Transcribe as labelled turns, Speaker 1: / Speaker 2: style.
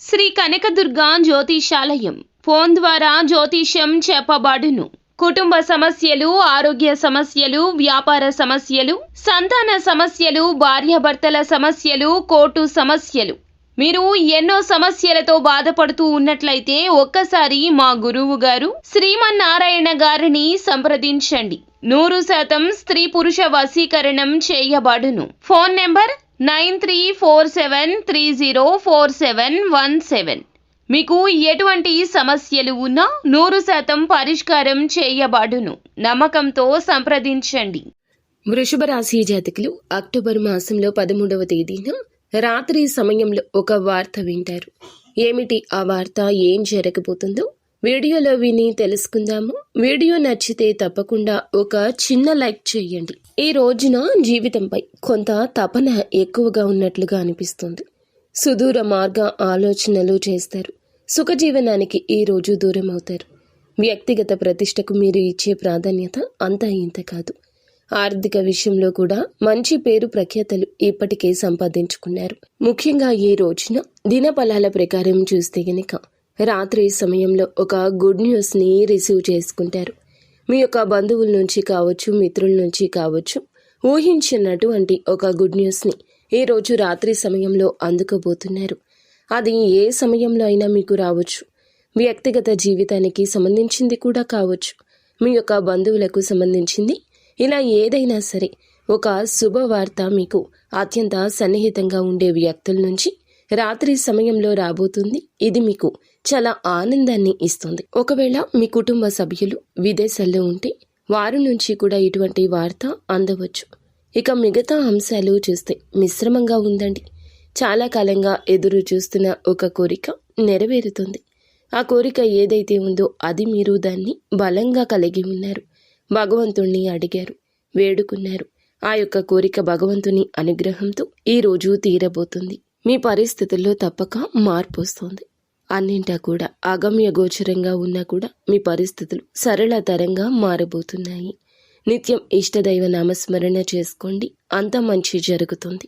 Speaker 1: Shri Kanakadurga జ్యోతిషాలయం. Phone ద్వారా జ్యోతిష్యం చెప్పబడును. కుటుంబ సమస్యలు ఆరోగ్య సమస్యలు వ్యాపార సమస్యలు సంతాన సమస్యలు భార్యాభర్తల సమస్యలు కోర్టు సమస్యలు. మీరు ఎన్నో సమస్యలతో బాధపడుతూ ఉన్నట్లయితే ఒక్కసారి మా గురువు గారు శ్రీమన్నారాయణ గారిని సంప్రదించండి. నూరు శాతం స్త్రీ పురుష వశీకరణం చేయబడును. Phone number nine three four seven three zero four seven one seven. మీకు ఎటువంటి సమస్యలు ఉన్నా నూరు శాతం పరిష్కారం చేయబడును. నమ్మకంతో సంప్రదించండి.
Speaker 2: వృషభ రాశి జాతకులు అక్టోబర్ మాసంలో పదమూడవ తేదీన రాత్రి సమయంలో ఒక వార్త వింటారు. ఏమిటి ఆ వార్త? ఏం జరగబోతుందో వీడియోలో విని తెలుసుకుందాము. వీడియో నచ్చితే తప్పకుండా ఒక చిన్న లైక్ చేయండి. ఈ రోజున జీవితంపై కొంత తపన ఎక్కువగా ఉన్నట్లుగా అనిపిస్తుంది. సుదూర మార్గ ఆలోచనలు చేస్తారు. సుఖజీవనానికి ఈ రోజు దూరం అవుతారు వ్యక్తిగత ప్రతిష్టకు మీరు ఇచ్చే ప్రాధాన్యత అంతా ఇంత కాదు. ఆర్థిక విషయంలో కూడా మంచి పేరు ప్రఖ్యాతలు ఇప్పటికే సంపాదించుకున్నారు. ముఖ్యంగా ఈ రోజున దినఫలాల ప్రకారం చూస్తే గనక రాత్రి సమయంలో ఒక గుడ్ న్యూస్ని రిసీవ్ చేసుకుంటారు. మీ యొక్క బంధువుల నుంచి కావచ్చు మిత్రుల నుంచి కావచ్చు ఊహించినటువంటి ఒక గుడ్ న్యూస్ని ఈరోజు ఈ రోజు రాత్రి సమయంలో అందుకోబోతున్నారు. అది ఏ సమయంలో అయినా మీకు రావచ్చు. వ్యక్తిగత జీవితానికి సంబంధించింది కూడా కావచ్చు. మీ యొక్క బంధువులకు సంబంధించింది. ఇలా ఏదైనా సరే ఒక శుభవార్త మీకు అత్యంత సన్నిహితంగా ఉండే వ్యక్తుల నుంచి రాత్రి సమయంలో రాబోతుంది. ఇది మీకు చాలా ఆనందాన్ని ఇస్తుంది. ఒకవేళ మీ కుటుంబ సభ్యులు విదేశాల్లో ఉంటే వారి నుంచి కూడా ఇటువంటి వార్త అందవచ్చు. ఇక మిగతా అంశాలు చూస్తే మిశ్రమంగా ఉందండి. చాలా కాలంగా ఎదురు చూస్తున్న ఒక కోరిక నెరవేరుతుంది. ఆ కోరిక ఏదైతే ఉందో అది మీరు దాన్ని బలంగా కలిగి ఉన్నారు. భగవంతుణ్ణి అడిగారు. వేడుకున్నారు. ఆ యొక్క కోరిక భగవంతుని అనుగ్రహంతో ఈ రోజు తీరబోతుంది. మీ పరిస్థితుల్లో తప్పక మార్పు వస్తుంది. అన్నింటా కూడా అగమ్య గోచరంగా ఉన్నా కూడా మీ పరిస్థితులు సరళతరంగా మారబోతున్నాయి. నిత్యం ఇష్టదైవ నామస్మరణ చేసుకోండి. అంత మంచి జరుగుతుంది.